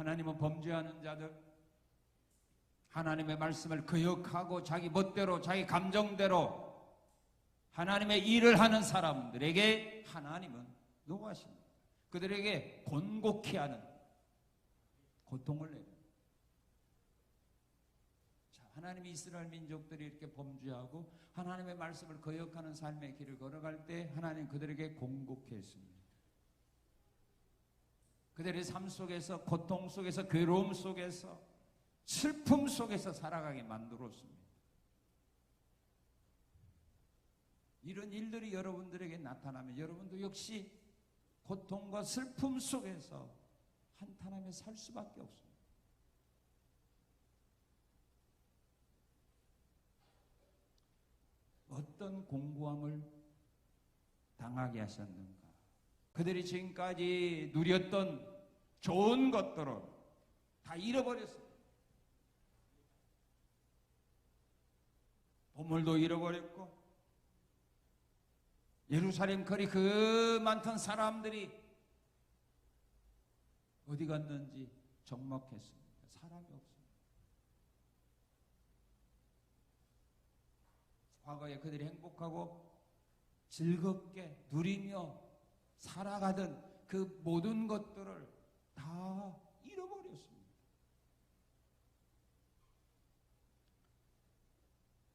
하나님은 범죄하는 자들, 하나님의 말씀을 거역하고 자기 멋대로, 자기 감정대로 하나님의 일을 하는 사람들에게 하나님은 노하십니다. 그들에게 곤곡히 하는 고통을 내립니다. 자, 하나님이 이스라엘 민족들이 이렇게 범죄하고 하나님의 말씀을 거역하는 삶의 길을 걸어갈 때 하나님 그들에게 공곡해 했습니다. 그들의 삶 속에서 고통 속에서 괴로움 속에서 슬픔 속에서 살아가게 만들었습니다. 이런 일들이 여러분들에게 나타나면 여러분도 역시 고통과 슬픔 속에서 한탄하며 살 수밖에 없습니다. 어떤 공고함을 당하게 하셨는가? 그들이 지금까지 누렸던 좋은 것들을 다 잃어버렸습니다. 보물도 잃어버렸고, 예루살렘 거리 그 많던 사람들이 어디 갔는지 적막했습니다. 사람이 없습니다. 과거에 그들이 행복하고 즐겁게 누리며 살아가던 그 모든 것들을 다 잃어버렸습니다.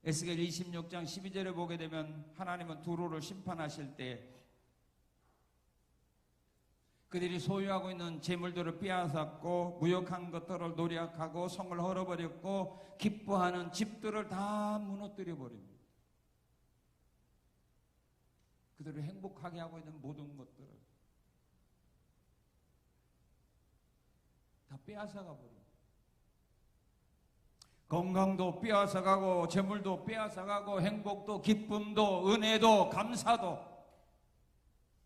에스겔 26장 12절에 보게 되면 하나님은 두로를 심판하실 때 그들이 소유하고 있는 재물들을 빼앗았고 무역한 것들을 노력하고 성을 헐어버렸고 기뻐하는 집들을 다 무너뜨려 버립니다. 그들을 행복하게 하고 있는 모든 것들을 다 빼앗아가 버립니다. 건강도 빼앗아가고 재물도 빼앗아가고 행복도 기쁨도 은혜도 감사도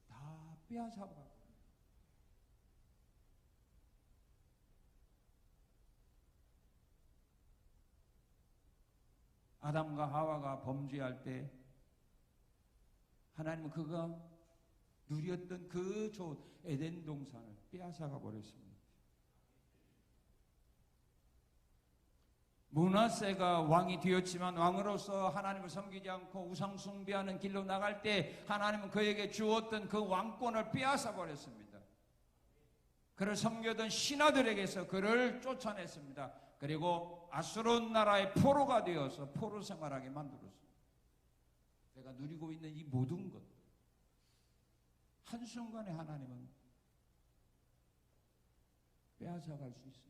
다 빼앗아가고 아담과 하와가 범죄할 때 하나님은 그가 누렸던 그 좋은 에덴 동산을 빼앗아가 버렸습니다. 문하세가 왕이 되었지만 왕으로서 하나님을 섬기지 않고 우상 숭배하는 길로 나갈 때 하나님은 그에게 주었던 그 왕권을 빼앗아 버렸습니다. 그를 섬겨던 신하들에게서 그를 쫓아냈습니다. 그리고 아수론 나라의 포로가 되어서 포로 생활하게 만들었습니다. 내가 누리고 있는 이 모든 것 한순간에 하나님은 빼앗아 갈 수 있습니다.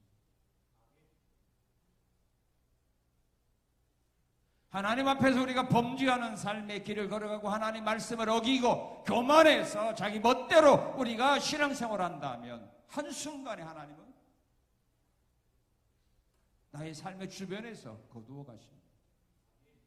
하나님 앞에서 우리가 범죄하는 삶의 길을 걸어가고 하나님 말씀을 어기고 교만해서 자기 멋대로 우리가 신앙생활 한다면 한순간에 하나님은 나의 삶의 주변에서 거두어 가십니다.